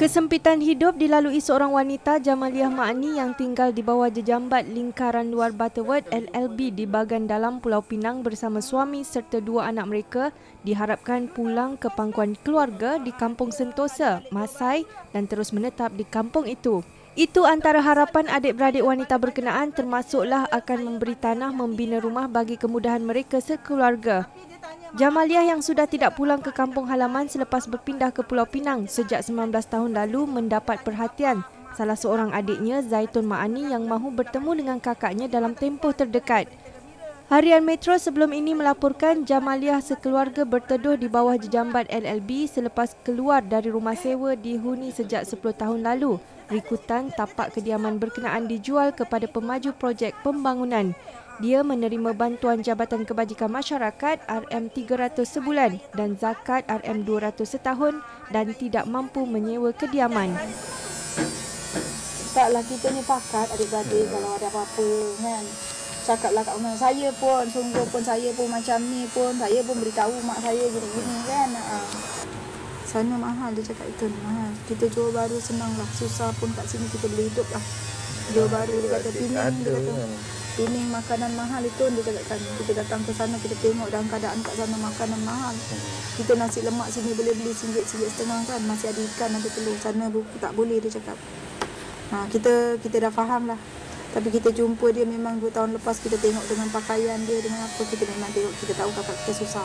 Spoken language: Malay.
Kesempitan hidup dilalui seorang wanita Jamaliah Ma'ani yang tinggal di bawah jejambat lingkaran luar Butterworth LLB di bahagian dalam Pulau Pinang bersama suami serta dua anak mereka diharapkan pulang ke pangkuan keluarga di Kampung Sentosa, Masai dan terus menetap di kampung itu. Itu antara harapan adik-beradik wanita berkenaan termasuklah akan memberi tanah membina rumah bagi kemudahan mereka sekeluarga. Jamaliah yang sudah tidak pulang ke kampung halaman selepas berpindah ke Pulau Pinang sejak 19 tahun lalu mendapat perhatian salah seorang adiknya Zaitun Ma'ani yang mahu bertemu dengan kakaknya dalam tempoh terdekat. Harian Metro sebelum ini melaporkan Jamaliah sekeluarga berteduh di bawah jejambat LLB selepas keluar dari rumah sewa di Huni sejak 10 tahun lalu. Rikutan tapak kediaman berkenaan dijual kepada pemaju projek pembangunan. Dia menerima bantuan Jabatan Kebajikan Masyarakat RM300 sebulan dan zakat RM200 setahun dan tidak mampu menyewa kediaman. Taklah kita ni pakat adik-beradik kalau ada apa-apa kan. Cakaplah kat rumah saya pun, sungguh pun saya pun macam ni pun, saya pun beritahu mak saya gini-gini kan. Sana mahal dia cakap itu mahal. Kita jual baru senang lah. Susah pun kat sini kita boleh hidup lah. Jual baru dia kata Penang dia kata. Penang makanan mahal itu dia cakapkan. Kita datang ke sana kita tengok dalam keadaan kat sana makanan mahal. Kita nasi lemak sini boleh beli singgit singgit setengah kan. Masih ada ikan ada telur. Sana tak boleh dia cakap. Ha, kita kita dah faham lah. Tapi kita jumpa dia memang 2 tahun lepas kita tengok dengan pakaian dia dengan apa kita memang tengok kita tahu kakak kita susah.